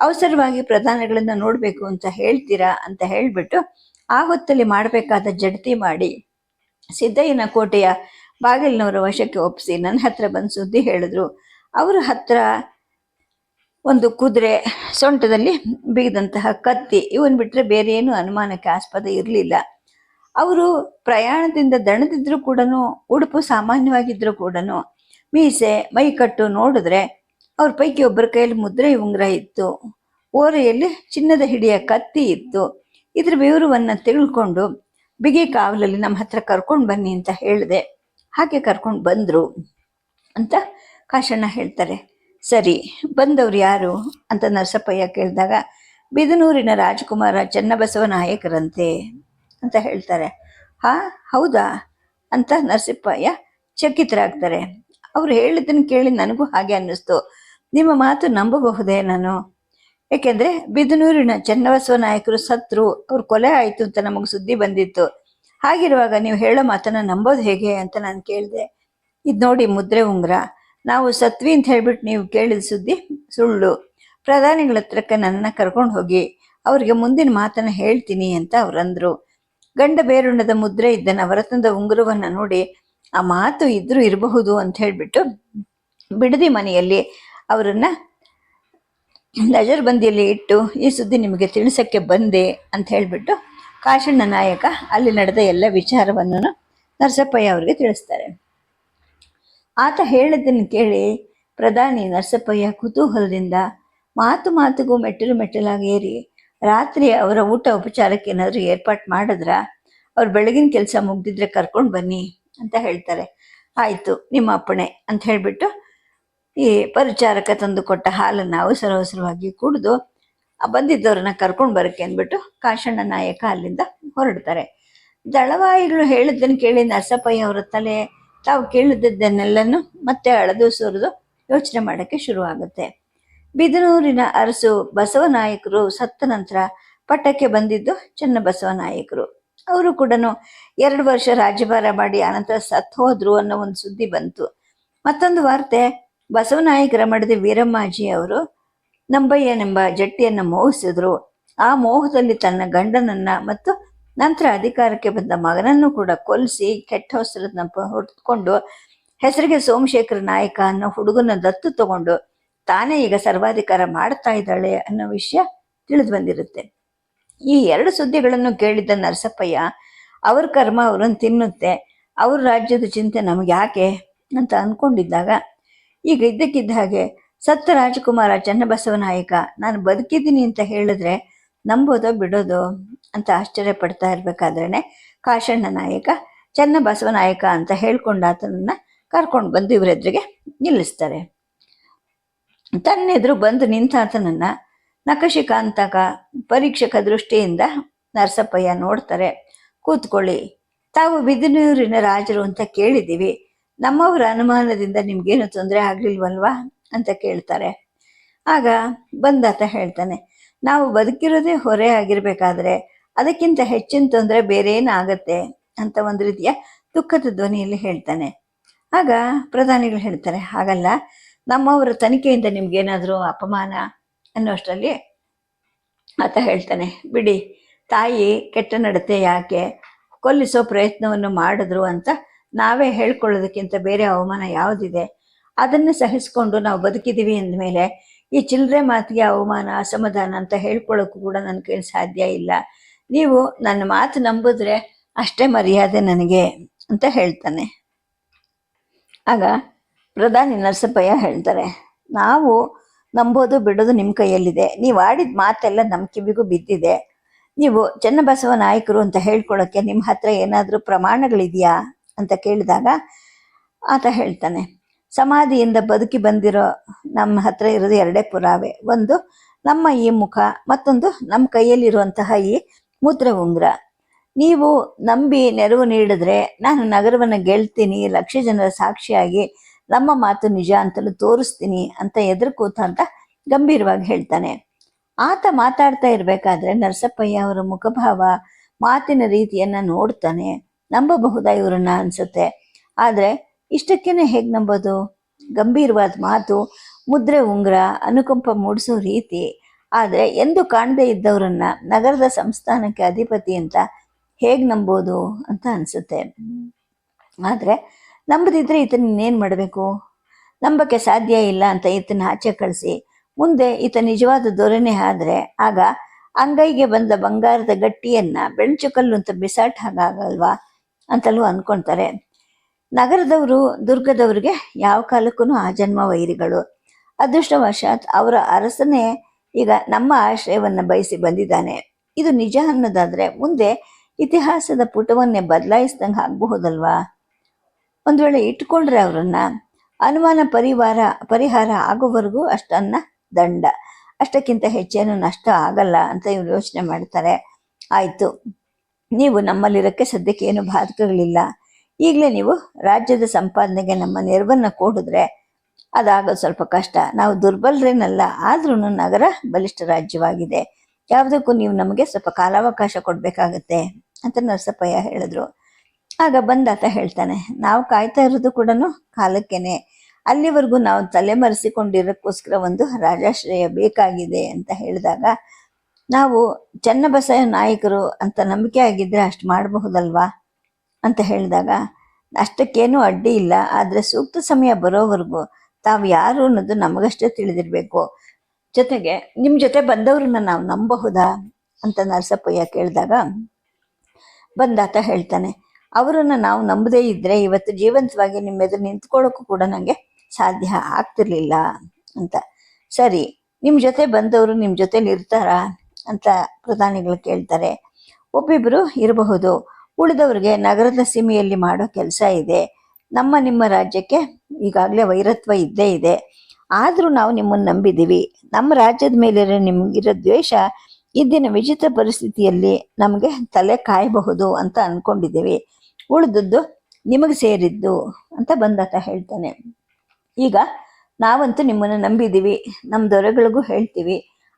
ಅವಸರವಾಗಿ ಪ್ರಧಾನಿಗಳನ್ನ ನೋಡಬೇಕು ಅಂತ ಹೇಳ್ತೀರಾ ಅಂತ ಹೇಳ್ಬಿಟ್ಟು ಆ ಹೊತ್ತಲ್ಲಿ ಮಾಡಬೇಕಾದ ಜಡತಿ ಮಾಡಿ ಸಿದ್ದಯ್ಯನ ಕೋಟೆಯ ಬಾಗಿಲಿನವರ ವಶಕ್ಕೆ ಒಪ್ಪಿಸಿ ನನ್ನ ಹತ್ರ ಬಂದು ಸುದ್ದಿ ಹೇಳಿದ್ರು. ಅವ್ರ ಹತ್ರ ಒಂದು ಕುದುರೆ ಸೊಂಟದಲ್ಲಿ ಬಿಗಿದಂತಹ ಕತ್ತಿ, ಇವನ್ ಬಿಟ್ಟರೆ ಬೇರೆ ಏನು ಅನುಮಾನಕ್ಕೆ ಆಸ್ಪದ ಇರಲಿಲ್ಲ. ಅವರು ಪ್ರಯಾಣದಿಂದ ದಣದಿದ್ರು ಕೂಡ ಉಡುಪು ಸಾಮಾನ್ಯವಾಗಿದ್ರು ಕೂಡ ಮೀಸೆ, ಮೈಕಟ್ಟು ನೋಡಿದ್ರೆ ಅವ್ರ ಪೈಕಿ ಒಬ್ಬರ ಕೈಯಲ್ಲಿ ಮುದ್ರೆ ಉಂಗ್ರ ಇತ್ತು. ಓರೆಯಲ್ಲಿ ಚಿನ್ನದ ಹಿಡಿಯ ಕತ್ತಿ ಇತ್ತು. ಇದ್ರ ವಿವರವನ್ನ ತಿಳ್ಕೊಂಡು ಬಿಗಿ ಕಾವಲಲ್ಲಿ ನಮ್ಮ ಹತ್ರ ಕರ್ಕೊಂಡು ಬನ್ನಿ ಅಂತ ಹೇಳಿದೆ. ಹಾಗೆ ಕರ್ಕೊಂಡು ಬಂದರು ಅಂತ ಕಾಶಣ್ಣ ಹೇಳ್ತಾರೆ. ಸರಿ, ಬಂದವರು ಯಾರು? ಅಂತ ನರಸಪ್ಪಯ್ಯ ಕೇಳಿದಾಗ, ಬಿದನೂರಿನ ರಾಜಕುಮಾರ ಚನ್ನಬಸವ ನಾಯಕರಂತೆ ಅಂತ ಹೇಳ್ತಾರೆ. ಹಾ, ಹೌದಾ? ಅಂತ ನರಸಿಪ್ಪಯ್ಯ ಚಕಿತರಾಗ್ತಾರೆ. ಅವ್ರು ಹೇಳಿದ್ದನ್ನು ಕೇಳಿ ನನಗೂ ಹಾಗೆ ಅನ್ನಿಸ್ತು. ನಿಮ್ಮ ಮಾತು ನಂಬಬಹುದೇ ನಾನು? ಏಕೆಂದರೆ ಬಿದನೂರಿನ ಚನ್ನಬಸವ ನಾಯಕರು ಸತ್ರು, ಅವ್ರ ಕೊಲೆ ಆಯ್ತು ಅಂತ ನಮಗೆ ಸುದ್ದಿ ಬಂದಿತ್ತು. ಹಾಗಿರುವಾಗ ನೀವು ಹೇಳೋ ಮಾತನ್ನ ನಂಬೋದು ಹೇಗೆ ಅಂತ ನಾನು ಕೇಳಿದೆ. ಇದು ನೋಡಿ ಮುದ್ರೆ ಉಂಗ್ರ. ನಾವು ಸತ್ವಿ ಅಂತ ಹೇಳ್ಬಿಟ್ಟು ನೀವು ಕೇಳಿದ ಸುದ್ದಿ, ಸುಳ್ಳು. ಪ್ರಧಾನಿಗಳ ಹತ್ರಕ್ಕೆ ನನ್ನ ಕರ್ಕೊಂಡು ಹೋಗಿ, ಅವರಿಗೆ ಮುಂದಿನ ಮಾತನ್ನ ಹೇಳ್ತೀನಿ ಅಂತ ಅವ್ರಂದ್ರು ಗಂಡ ಬೇರುಣ್ಣದ ಮುದ್ರೆ ಇದ್ದ ನವರತ್ನದ ಉಂಗುರವನ್ನು ನೋಡಿ ಆ ಮಾತು ಇದ್ರೂ ಇರಬಹುದು ಅಂತ ಹೇಳಿಬಿಟ್ಟು ಬಿಡದಿ ಮನೆಯಲ್ಲಿ ಅವರನ್ನ ನಜರ್ಬಂದಿಯಲ್ಲಿ ಇಟ್ಟು, ಈ ಸುದ್ದಿ ನಿಮಗೆ ತಿಳಿಸಕ್ಕೆ ಬಂದೆ ಅಂತ ಹೇಳಿಬಿಟ್ಟು ಕಾಶಣ್ಣ ನಾಯಕ ಅಲ್ಲಿ ನಡೆದ ಎಲ್ಲ ವಿಚಾರವನ್ನು ನರಸಪ್ಪಯ್ಯ ಅವರಿಗೆ ತಿಳಿಸ್ತಾರೆ. ಆತ ಹೇಳಿದ್ದನ್ನು ಕೇಳಿ ಪ್ರಧಾನಿ ನರಸಪ್ಪಯ್ಯ ಕುತೂಹಲದಿಂದ ಮಾತು ಮಾತುಗೂ ಮೆಟ್ಟಿಲು ಮೆಟ್ಟಲಾಗಿ ಏರಿ ರಾತ್ರಿ ಅವರ ಊಟ ಉಪಚಾರಕ್ಕೆ ಏನಾದರೂ ಏರ್ಪಾಟ್ ಮಾಡಿದ್ರ ಅವ್ರು ಬೆಳಗಿನ ಕೆಲಸ ಮುಗ್ದಿದ್ರೆ ಕರ್ಕೊಂಡು ಬನ್ನಿ ಅಂತ ಹೇಳ್ತಾರೆ. ಆಯಿತು, ನಿಮ್ಮ ಅಪ್ಪಣೆ ಅಂತ ಹೇಳಿಬಿಟ್ಟು ಈ ಪರಿಚಾರಕ ತಂದು ಕೊಟ್ಟ ಹಾಲನ್ನು ಅವಸರ ಅವಸರವಾಗಿ ಕುಡಿದು ಬಂದಿದ್ದವ್ರನ್ನ ಕರ್ಕೊಂಡು ಬರಕ್ಕೆ ಅಂದ್ಬಿಟ್ಟು ಕಾಶಣ್ಣ ನಾಯಕ ಅಲ್ಲಿಂದ ಹೊರಡ್ತಾರೆ. ದಳವಾಯಿಗಳು ಹೇಳಿದ್ದನ್ನು ಕೇಳಿ ನರಸಪ್ಪಯ್ಯ ಅವರ ತಲೆ ತಾವು ಕೇಳಿದ್ದನ್ನೆಲ್ಲನೂ ಮತ್ತೆ ಅಳದು ಸುರಿದು ಯೋಚನೆ ಮಾಡೋಕ್ಕೆ ಶುರುವಾಗುತ್ತೆ. ಬಿದನೂರಿನ ಅರಸು ಬಸವನಾಯಕರು ಸತ್ತ ನಂತರ ಪಟ್ಟಕ್ಕೆ ಬಂದಿದ್ದು ಚನ್ನಬಸವ ನಾಯಕರು ಅವರು ಕೂಡ ಎರಡು ವರ್ಷ ರಾಜ್ಯಭಾರ ಮಾಡಿ ಅನಂತರ ಸತ್ ಹೋದ್ರು ಅನ್ನೋ ಒಂದು ಸುದ್ದಿ ಬಂತು. ಮತ್ತೊಂದು ವಾರ್ತೆ, ಬಸವನಾಯಕರ ಮಡದಿ ವೀರಮ್ಮಾಜಿ ಅವರು ನಂಬಯ್ಯನೆಂಬ ಜಟ್ಟಿಯನ್ನ ಮೋಹಿಸಿದ್ರು. ಆ ಮೋಹದಲ್ಲಿ ತನ್ನ ಗಂಡನನ್ನ ಮತ್ತು ನಂತರ ಅಧಿಕಾರಕ್ಕೆ ಬಂದ ಮಗನನ್ನು ಕೂಡ ಕೊಲ್ಲಿಸಿ ಕೆಟ್ಟ ಹೊಸರನ್ನ ಹೊಡೆದುಕೊಂಡು ಹೆಸರಿಗೆ ಸೋಮಶೇಖರ ನಾಯಕ ಅನ್ನೋ ಹುಡುಗನ ದತ್ತು ತಗೊಂಡು ತಾನೇ ಈಗ ಸರ್ವಾಧಿಕಾರ ಮಾಡ್ತಾ ಇದ್ದಾಳೆ ಅನ್ನೋ ವಿಷಯ ತಿಳಿದು ಬಂದಿರುತ್ತೆ. ಈ ಎರಡು ಸುದ್ದಿಗಳನ್ನು ಕೇಳಿದ್ದ ನರಸಪ್ಪಯ್ಯ, ಅವ್ರ ಕರ್ಮ ಅವ್ರನ್ನ ತಿನ್ನುತ್ತೆ, ಅವ್ರ ರಾಜ್ಯದ ಚಿಂತೆ ನಮ್ಗೆ ಯಾಕೆ? ಅಂತ ಅನ್ಕೊಂಡಿದ್ದಾಗ, ಈಗ ಇದ್ದಕ್ಕಿದ್ದ ಹಾಗೆ ಸತ್ತ ರಾಜಕುಮಾರ ಚನ್ನಬಸವ ನಾಯಕ, ನಾನು ಬದುಕಿದ್ದೀನಿ ಅಂತ ಹೇಳಿದ್ರೆ ನಂಬೋದೋ ಬಿಡೋದೋ ಅಂತ ಆಶ್ಚರ್ಯ ಪಡ್ತಾ ಇರಬೇಕಾದ್ರೇ ಕಾಶಣ್ಣ ನಾಯಕ, ಚನ್ನಬಸವ ನಾಯಕ ಅಂತ ಹೇಳ್ಕೊಂಡು ಆತನನ್ನು ಕರ್ಕೊಂಡು ಬಂದು ಇವರೆದ್ರಿಗೆ ನಿಲ್ಲಿಸ್ತಾರೆ. ತನ್ನೆದುರು ಬಂದು ನಿಂತ ಆತನನ್ನ ನಕಶಿಕಾಂತಕ ಪರೀಕ್ಷಕ ದೃಷ್ಟಿಯಿಂದ ನರಸಪ್ಪಯ್ಯ ನೋಡ್ತಾರೆ. ಕೂತ್ಕೊಳ್ಳಿ, ತಾವು ಬಿದಿನೂರಿನ ರಾಜರು ಅಂತ ಕೇಳಿದ್ದೀವಿ. ನಮ್ಮವರ ಅನುಮಾನದಿಂದ ನಿಮ್ಗೇನು ತೊಂದರೆ ಆಗಲಿಲ್ವಲ್ವಾ? ಅಂತ ಕೇಳ್ತಾರೆ. ಆಗ ಬಂದಾತ ಹೇಳ್ತಾನೆ ನಾವು ಬದುಕಿರೋದೇ ಹೊರೆ ಆಗಿರ್ಬೇಕಾದ್ರೆ ಅದಕ್ಕಿಂತ ಹೆಚ್ಚಿನ ತೊಂದರೆ ಬೇರೆ ಏನಾಗತ್ತೆ ಅಂತ ಒಂದು ರೀತಿಯ ದುಃಖದ ಧ್ವನಿಯಲ್ಲಿ ಹೇಳ್ತಾನೆ. ಆಗ ಪ್ರಧಾನಿಗಳು ಹೇಳ್ತಾರೆ, ಹಾಗಲ್ಲ, ನಮ್ಮವರ ತನಿಖೆಯಿಂದ ನಿಮ್ಗೇನಾದರೂ ಅಪಮಾನ ಅನ್ನೋಷ್ಟರಲ್ಲಿ ಆತ ಹೇಳ್ತಾನೆ, ಬಿಡಿ, ತಾಯಿ ಕೆಟ್ಟ ನಡತೆ ಯಾಕೆ? ಕೊಲ್ಲಿಸೋ ಪ್ರಯತ್ನವನ್ನು ಮಾಡಿದ್ರು ಅಂತ ನಾವೇ ಹೇಳ್ಕೊಳ್ಳೋದಕ್ಕಿಂತ ಬೇರೆ ಅವಮಾನ ಯಾವುದಿದೆ? ಅದನ್ನು ಸಹಿಸ್ಕೊಂಡು ನಾವು ಬದುಕಿದ್ದೀವಿ ಅಂದಮೇಲೆ ಈ ಚಿಲ್ಲರೆ ಮಾತಿಗೆ ಅವಮಾನ, ಅಸಮಾಧಾನ ಅಂತ ಹೇಳ್ಕೊಳ್ಳೋಕ್ಕೂ ಕೂಡ ನನ್ನ ಸಾಧ್ಯ ಇಲ್ಲ. ನೀವು ನನ್ನ ಮಾತು ನಂಬಿದ್ರೆ ಅಷ್ಟೇ ಮರ್ಯಾದೆ ನನಗೆ ಅಂತ ಹೇಳ್ತಾನೆ. ಆಗ ಪ್ರಧಾನಿ ನರಸಪ್ಪಯ್ಯ ಹೇಳ್ತಾರೆ, ನಾವು ನಂಬೋದು ಬಿಡೋದು ನಿಮ್ಮ ಕೈಯಲ್ಲಿದೆ. ನೀವು ಆಡಿದ ಮಾತೆಲ್ಲ ನಮ್ಮ ಕಿವಿಗೂ ಬಿದ್ದಿದೆ. ನೀವು ಚನ್ನಬಸವ ನಾಯಕರು ಅಂತ ಹೇಳ್ಕೊಳ್ಳೋಕ್ಕೆ ನಿಮ್ಮ ಹತ್ರ ಏನಾದರೂ ಪ್ರಮಾಣಗಳಿದೆಯಾ? ಅಂತ ಕೇಳಿದಾಗ ಆತ ಹೇಳ್ತಾನೆ ಸಮಾಧಿಯಿಂದ ಬದುಕಿ ಬಂದಿರೋ ನಮ್ಮ ಹತ್ರ ಇರೋದು ಎರಡೇ ಪುರಾವೆ. ಒಂದು ನಮ್ಮ ಈ ಮುಖ, ಮತ್ತೊಂದು ನಮ್ಮ ಕೈಯಲ್ಲಿರುವಂತಹ ಈ ಮುದ್ರೆ ಉಂಗುರ. ನೀವು ನಂಬಿ ನೆರವು ನೀಡಿದ್ರೆ ನಾನು ನಗರವನ್ನು ಗೆಲ್ತೀನಿ, ಲಕ್ಷ ಜನರ ಸಾಕ್ಷಿಯಾಗಿ ನಮ್ಮ ಮಾತು ನಿಜ ಅಂತಲೂ ತೋರಿಸ್ತೀನಿ ಅಂತ ಎದುರು ಕೂತ ಅಂತ ಗಂಭೀರವಾಗಿ ಹೇಳ್ತಾನೆ. ಆತ ಮಾತಾಡ್ತಾ ಇರಬೇಕಾದ್ರೆ ನರಸಪ್ಪಯ್ಯ ಅವರ ಮುಖಭಾವ, ಮಾತಿನ ರೀತಿಯನ್ನ ನೋಡ್ತಾನೆ, ನಂಬಬಹುದಾ ಇವರನ್ನ ಅನ್ಸುತ್ತೆ. ಆದ್ರೆ ಇಷ್ಟಕ್ಕೇನೆ ಹೇಗೆ ನಂಬೋದು? ಗಂಭೀರವಾದ ಮಾತು, ಮುದ್ರೆ ಉಂಗುರ, ಅನುಕಂಪ ಮೂಡಿಸೋ ರೀತಿ. ಆದರೆ ಎಂದು ಕಾಣದೇ ಇದ್ದವರನ್ನ ನಗರದ ಸಂಸ್ಥಾನಕ್ಕೆ ಅಧಿಪತಿ ಅಂತ ಹೇಗೆ ನಂಬೋದು ಅಂತ ಅನ್ಸುತ್ತೆ. ಆದರೆ ನಂಬದಿದ್ರೆ ಈತನ ಇನ್ನೇನ್ ಮಾಡಬೇಕು? ನಂಬಕ್ಕೆ ಸಾಧ್ಯ ಇಲ್ಲ ಅಂತ ಈತನ ಆಚೆ ಕಳಿಸಿ. ಮುಂದೆ ಈತ ನಿಜವಾದ ಧೋರಣೆ ಆದರೆ ಆಗ ಅಂಗೈಗೆ ಬಂದ ಬಂಗಾರದ ಗಟ್ಟಿಯನ್ನ ಬೆಳಚುಕಲ್ಲು ಅಂತ ಬಿಸಾಟ್ ಹಾಗಾಗಲ್ವಾ ಅಂತಲೂ ಅನ್ಕೊಂತಾರೆ. ನಗರದವರು ದುರ್ಗದವ್ರಿಗೆ ಯಾವ ಕಾಲಕ್ಕೂ ಆ ಜನ್ಮ ವೈರಿಗಳು. ಅದೃಷ್ಟವಶಾತ್ ಅವರ ಅರಸನೇ ಈಗ ನಮ್ಮ ಆಶ್ರಯವನ್ನು ಬಯಸಿ ಬಂದಿದ್ದಾನೆ. ಇದು ನಿಜ ಅನ್ನೋದಾದರೆ ಮುಂದೆ ಇತಿಹಾಸದ ಪುಟವನ್ನೇ ಬದಲಾಯಿಸ್ದಂಗೆ ಆಗಬಹುದಲ್ವಾ? ಒಂದು ವೇಳೆ ಇಟ್ಕೊಂಡ್ರೆ ಅವರನ್ನ ಅನುಮಾನ ಪರಿವಾರ, ಪರಿಹಾರ ಆಗೋವರೆಗೂ ಅಷ್ಟನ್ನ ದಂಡ. ಅಷ್ಟಕ್ಕಿಂತ ಹೆಚ್ಚೇನು ನಷ್ಟ ಆಗಲ್ಲ ಅಂತ ಇವ್ರು ಯೋಚನೆ ಮಾಡ್ತಾರೆ. ಆಯಿತು, ನೀವು ನಮ್ಮಲ್ಲಿರೋಕ್ಕೆ ಸದ್ಯಕ್ಕೆ ಏನು ಬಾಧಕಗಳಿಲ್ಲ. ಈಗಲೇ ನೀವು ರಾಜ್ಯದ ಸಂಪಾದನೆಗೆ ನಮ್ಮ ನೆರವನ್ನು ಕೊಡಿದ್ರೆ ಅದಾಗೋದು ಸ್ವಲ್ಪ ಕಷ್ಟ. ನಾವು ದುರ್ಬಲರೇನಲ್ಲ ಆದ್ರೂ ನಗರ ಬಲಿಷ್ಠ ರಾಜ್ಯವಾಗಿದೆ. ಯಾವುದಕ್ಕೂ ನೀವು ನಮಗೆ ಸ್ವಲ್ಪ ಕಾಲಾವಕಾಶ ಕೊಡಬೇಕಾಗತ್ತೆ ಅಂತ ನರಸಪ್ಪಯ್ಯ ಹೇಳಿದ್ರು. ಆಗ ಬಂದಾತ ಹೇಳ್ತಾನೆ, ನಾವು ಕಾಯ್ತಾ ಇರೋದು ಕೂಡ ಕಾಲಕ್ಕೇನೆ. ಅಲ್ಲಿವರೆಗೂ ನಾವು ತಲೆಮರೆಸಿಕೊಂಡಿರೋಕ್ಕೋಸ್ಕರ ಒಂದು ರಾಜಾಶ್ರಯ ಬೇಕಾಗಿದೆ ಅಂತ ಹೇಳಿದಾಗ, ನಾವು ಚನ್ನಬಸವ ನಾಯಕರು ಅಂತ ನಂಬಿಕೆ ಆಗಿದ್ರೆ ಅಷ್ಟು ಮಾಡಬಹುದಲ್ವಾ? ಅಂತ ಹೇಳಿದಾಗ, ಅಷ್ಟಕ್ಕೇನೂ ಅಡ್ಡಿ ಇಲ್ಲ. ಆದರೆ ಸೂಕ್ತ ಸಮಯ ಬರೋವರೆಗೂ ತಾವು ಯಾರು ಅನ್ನೋದು ನಮಗಷ್ಟೇ ತಿಳಿದಿರಬೇಕು. ಜೊತೆಗೆ ನಿಮ್ಮ ಜೊತೆ ಬಂದವ್ರನ್ನ ನಾವು ನಂಬಬಹುದಾ ಅಂತ ನರಸಪ್ಪಯ್ಯ ಕೇಳಿದಾಗ ಬಂದಾತ ಹೇಳ್ತಾನೆ, ಅವರನ್ನು ನಾವು ನಂಬದೇ ಇದ್ದರೆ ಇವತ್ತು ಜೀವಂತವಾಗಿ ನಿಮ್ಮ ಎದುರು ನಿಂತ್ಕೊಳ್ಳೋಕ್ಕೂ ಕೂಡ ನನಗೆ ಸಾಧ್ಯ ಆಗ್ತಿರ್ಲಿಲ್ಲ ಅಂತ. ಸರಿ ನಿಮ್ಮ ಜೊತೆ ಬಂದವರು ನಿಮ್ಮ ಜೊತೆಲಿ ಇರ್ತಾರಾ? ಅಂತ ಪ್ರಧಾನಿಗಳು ಕೇಳ್ತಾರೆ. ಒಬ್ಬಿಬ್ಬರು ಇರಬಹುದು. ಉಳಿದವ್ರಿಗೆ ನಗರದ ಸೀಮೆಯಲ್ಲಿ ಮಾಡೋ ಕೆಲಸ ಇದೆ. ನಮ್ಮ ನಿಮ್ಮ ರಾಜ್ಯಕ್ಕೆ ಈಗಾಗಲೇ ವೈರತ್ವ ಇದ್ದೇ ಇದೆ. ಆದರೂ ನಾವು ನಿಮ್ಮನ್ನು ನಂಬಿದ್ದೀವಿ. ನಮ್ಮ ರಾಜ್ಯದ ಮೇಲಿರೋ ನಿಮಗಿರೋ ದ್ವೇಷ ಇದ್ದಿನ ವಿಚಿತ್ರ ಪರಿಸ್ಥಿತಿಯಲ್ಲಿ ನಮಗೆ ತಲೆ ಕಾಯಬಹುದು ಅಂತ ಅಂದ್ಕೊಂಡಿದ್ದೀವಿ ಉಳಿದದ್ದು ನಿಮಗೆ ಸೇರಿದ್ದು ಅಂತ ಬಂದಾತ ಹೇಳ್ತಾನೆ. ಈಗ ನಾವಂತೂ ನಿಮ್ಮನ್ನು ನಂಬಿದ್ದೀವಿ. ನಮ್ಮ ದೊರೆಗಳಿಗೂ ಹೇಳ್ತೀವಿ.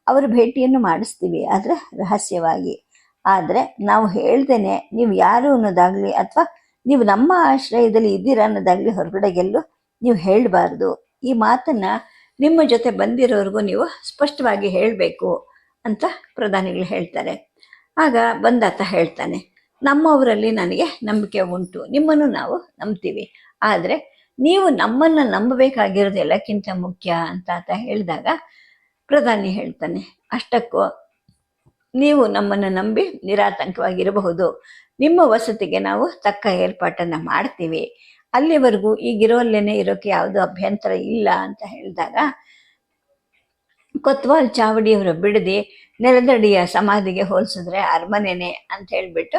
ಅವರ ಭೇಟಿಯನ್ನು ಮಾಡಿಸ್ತೀವಿ. ಆದರೆ ರಹಸ್ಯವಾಗಿ. ಆದರೆ ನಾವು ಹೇಳ್ದೇನೆ, ನೀವು ಯಾರು ಅನ್ನೋದಾಗಲಿ ಅಥವಾ ನೀವು ನಮ್ಮ ಆಶ್ರಯದಲ್ಲಿ ಇದ್ದೀರಾ ಅನ್ನೋದಾಗ್ಲಿ ಹೊರಗಡೆಗೆಲ್ಲೂ ನೀವು ಹೇಳಬಾರ್ದು. ಈ ಮಾತನ್ನು ನಿಮ್ಮ ಜೊತೆ ಬಂದಿರೋರಿಗೂ ನೀವು ಸ್ಪಷ್ಟವಾಗಿ ಹೇಳಬೇಕು ಅಂತ ಪ್ರಧಾನಿಗಳು ಹೇಳ್ತಾರೆ. ಆಗ ಬಂದಾತ ಹೇಳ್ತಾನೆ, ನಮ್ಮವರಲ್ಲಿ ನನಗೆ ನಂಬಿಕೆ ಉಂಟು, ನಿಮ್ಮನ್ನು ನಾವು ನಂಬ್ತೀವಿ. ಆದರೆ ನೀವು ನಮ್ಮನ್ನು ನಂಬಬೇಕಾಗಿರೋದು ಎಲ್ಲಕ್ಕಿಂತ ಮುಖ್ಯ ಅಂತ ಆತ ಹೇಳಿದಾಗ ಪ್ರಧಾನಿ ಹೇಳ್ತಾನೆ, ಅಷ್ಟಕ್ಕೂ ನೀವು ನಮ್ಮನ್ನು ನಂಬಿ ನಿರಾತಂಕವಾಗಿರಬಹುದು. ನಿಮ್ಮ ವಸತಿಗೆ ನಾವು ತಕ್ಕ ಏರ್ಪಾಟನ್ನು ಮಾಡ್ತೀವಿ. ಅಲ್ಲಿವರೆಗೂ ಈಗಿರೋಲ್ಲೇನೆ ಇರೋಕೆ ಯಾವುದು ಅಭ್ಯಂತರ ಇಲ್ಲ ಅಂತ ಹೇಳಿದಾಗ, ಕೊತ್ವಾಲ್ ಚಾವಡಿಯವರು ಬಿಡದೆ ನೆಲದಡಿಯ ಸಮಾಧಿಗೆ ಹೋಲಿಸಿದ್ರೆ ಅರಮನೆನೆ ಅಂತ ಹೇಳಿಬಿಟ್ಟು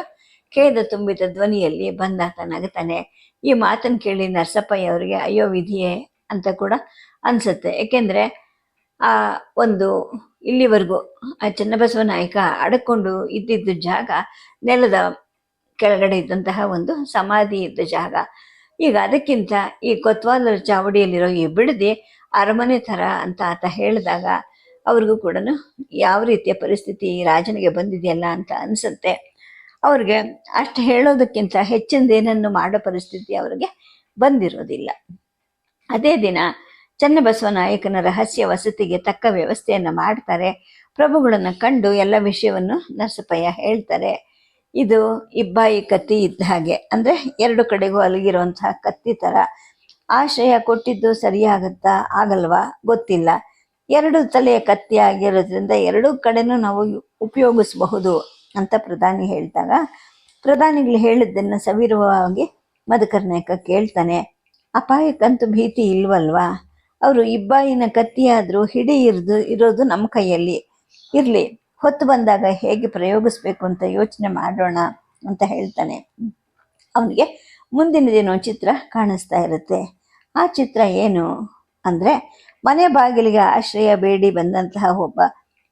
ಖೇದ ತುಂಬಿದ ಧ್ವನಿಯಲ್ಲಿ ಬಂದಾತ ನಗತಾನೆ ಈ ಮಾತನ್ನು ಕೇಳಿ ನರಸಪ್ಪಯ್ಯ ಅವರಿಗೆ, ಅಯ್ಯೋ ವಿಧಿಯೇ ಅಂತ ಕೂಡ ಅನ್ಸುತ್ತೆ. ಏಕೆಂದ್ರೆ ಆ, ಒಂದು ಇಲ್ಲಿವರೆಗೂ ಆ ಚನ್ನಬಸವ ನಾಯಕ ಅಡಕೊಂಡು ಇದ್ದಿದ್ದ ಜಾಗ ನೆಲದ ಕೆಳಗಡೆ ಇದ್ದಂತಹ ಒಂದು ಸಮಾಧಿ ಇದ್ದ ಜಾಗ. ಈಗ ಅದಕ್ಕಿಂತ ಈ ಕೊತ್ವಾಲರ ಚಾವಡಿಯಲ್ಲಿರೋ ಈ ಬಿಡದಿ ಅರಮನೆ ಥರ ಅಂತ ಆತ ಹೇಳಿದಾಗ ಅವ್ರಿಗೂ ಕೂಡ ಯಾವ ರೀತಿಯ ಪರಿಸ್ಥಿತಿ ರಾಜನಿಗೆ ಬಂದಿದೆಯಲ್ಲ ಅಂತ ಅನಿಸುತ್ತೆ. ಅವ್ರಿಗೆ ಅಷ್ಟು ಹೇಳೋದಕ್ಕಿಂತ ಹೆಚ್ಚಿನದೇನನ್ನು ಮಾಡೋ ಪರಿಸ್ಥಿತಿ ಅವರಿಗೆ ಬಂದಿರೋದಿಲ್ಲ. ಅದೇ ದಿನ ಚನ್ನಬಸವ ನಾಯಕನ ರಹಸ್ಯ ವಸತಿಗೆ ತಕ್ಕ ವ್ಯವಸ್ಥೆಯನ್ನು ಮಾಡ್ತಾರೆ. ಪ್ರಭುಗಳನ್ನು ಕಂಡು ಎಲ್ಲ ವಿಷಯವನ್ನು ನರಸಪ್ಪಯ್ಯ ಹೇಳ್ತಾರೆ. ಇದು ಇಬ್ಬಾಯಿ ಕತ್ತಿ ಇದ್ದ ಹಾಗೆ. ಅಂದರೆ ಎರಡು ಕಡೆಗೂ ಅಲಗಿರುವಂತಹ ಕತ್ತಿ ಥರ ಆಶ್ರಯ ಕೊಟ್ಟಿದ್ದು ಸರಿಯಾಗುತ್ತಾ, ಆಗಲ್ವಾ? ಗೊತ್ತಿಲ್ಲ. ಎರಡು ತಲೆಯ ಕತ್ತಿ ಆಗಿರೋದ್ರಿಂದ ಎರಡೂ ಕಡೆನೂ ನಾವು ಉಪಯೋಗಿಸಬಹುದು ಅಂತ ಪ್ರಧಾನಿ ಹೇಳಿದಾಗ, ಪ್ರಧಾನಿಗಳು ಹೇಳಿದ್ದನ್ನು ಸವಿರವಾಗಿ ಮಧುಕರ್ನಾಯಕ ಕೇಳ್ತಾನೆ. ಅಪಾಯಕ್ಕಂತೂ ಭೀತಿ ಇಲ್ವಲ್ವಾ? ಅವರು ಇಬ್ಬಾಯಿನ ಕತ್ತಿಯಾದರೂ ಹಿಡಿ ಇರ್ದು, ಇರೋದು ನಮ್ಮ ಕೈಯಲ್ಲಿ. ಇರಲಿ, ಹೊತ್ತು ಬಂದಾಗ ಹೇಗೆ ಪ್ರಯೋಗಿಸ್ಬೇಕು ಅಂತ ಯೋಚನೆ ಮಾಡೋಣ ಅಂತ ಹೇಳ್ತಾನೆ. ಅವನಿಗೆ ಮುಂದಿನ ದಿನ ಚಿತ್ರ ಕಾಣಿಸ್ತಾ ಇರುತ್ತೆ. ಆ ಚಿತ್ರ ಏನು ಅಂದರೆ, ಮನೆ ಬಾಗಿಲಿಗೆ ಆಶ್ರಯ ಬೇಡಿ ಬಂದಂತಹ ಒಬ್ಬ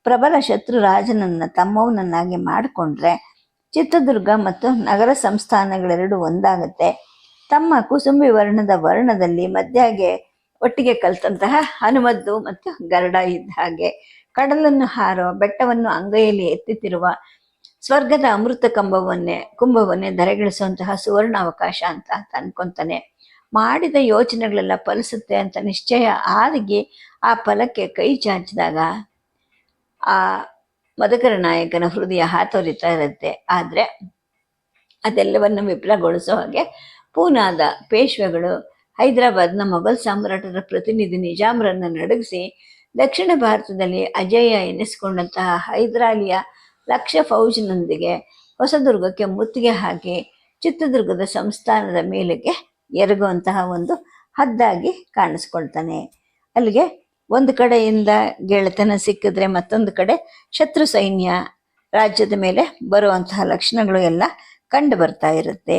ಪ್ರಬಲ ಶತ್ರು ರಾಜನನ್ನು ತಮ್ಮವನನ್ನಾಗಿ ಮಾಡಿಕೊಂಡ್ರೆ ಚಿತ್ರದುರ್ಗ ಮತ್ತು ನಗರ ಸಂಸ್ಥಾನಗಳೆರಡು ಒಂದಾಗುತ್ತೆ. ತಮ್ಮ ಕುಸುಂಬಿ ವರ್ಣದ ವರ್ಣದಲ್ಲಿ ಮಧ್ಯಾಗೆ ಒಟ್ಟಿಗೆ ಕಲ್ತಂತಹ ಹನುಮದ್ದು ಮತ್ತು ಗರುಡ ಇದ್ದ ಹಾಗೆ ಕಡಲನ್ನು ಹಾರೋ ಬೆಟ್ಟವನ್ನು ಅಂಗೈಯಲ್ಲಿ ಎತ್ತುತ್ತಿರುವ, ಸ್ವರ್ಗದ ಅಮೃತ ಕಂಬವನ್ನೇ, ಕುಂಭವನ್ನೇ ಧರೆಗಿಳಿಸುವಂತಹ ಸುವರ್ಣ ಅವಕಾಶ ಅಂತ ಅನ್ಕೊಂತಾನೆ. ಮಾಡಿದ ಯೋಚನೆಗಳೆಲ್ಲ ಫಲಿಸುತ್ತೆ ಅಂತ ನಿಶ್ಚಯ ಆಗಿ ಆ ಫಲಕ್ಕೆ ಕೈ ಚಾಚಿದಾಗ ಆ ಮದಕರ ನಾಯಕನ ಹೃದಯ ಹಾತೊರಿತಾ ಇರುತ್ತೆ. ಆದರೆ ಅದೆಲ್ಲವನ್ನು ವಿಫಲಗೊಳಿಸೋ ಹಾಗೆ ಪೂನಾದ ಪೇಶ್ವೆಗಳು ಹೈದರಾಬಾದ್ನ ಮೊಘಲ್ ಸಾಮ್ರಾಟರ ಪ್ರತಿನಿಧಿ ನಿಜಾಮರನ್ನ ನಡಗಿಸಿ ದಕ್ಷಿಣ ಭಾರತದಲ್ಲಿ ಅಜೇಯ ಎನಿಸಿಕೊಂಡಂತಹ ಹೈದರಾಲಿಯ ಲಕ್ಷ ಫೌಜ್ನೊಂದಿಗೆ ಹೊಸದುರ್ಗಕ್ಕೆ ಮುತ್ತಿಗೆ ಹಾಕಿ ಚಿತ್ರದುರ್ಗದ ಸಂಸ್ಥಾನದ ಮೇಲೆಗೆ ಎರಗುವಂತಹ ಒಂದು ಹದ್ದಾಗಿ ಕಾಣಿಸ್ಕೊಳ್ತಾನೆ. ಅಲ್ಲಿಗೆ ಒಂದು ಕಡೆಯಿಂದ ಗೆಳೆತನ ಸಿಕ್ಕಿದ್ರೆ ಮತ್ತೊಂದು ಕಡೆ ಶತ್ರು ಸೈನ್ಯ ರಾಜ್ಯದ ಮೇಲೆ ಬರುವಂತಹ ಲಕ್ಷಣಗಳು ಎಲ್ಲ ಕಂಡು ಬರ್ತಾ ಇರುತ್ತೆ.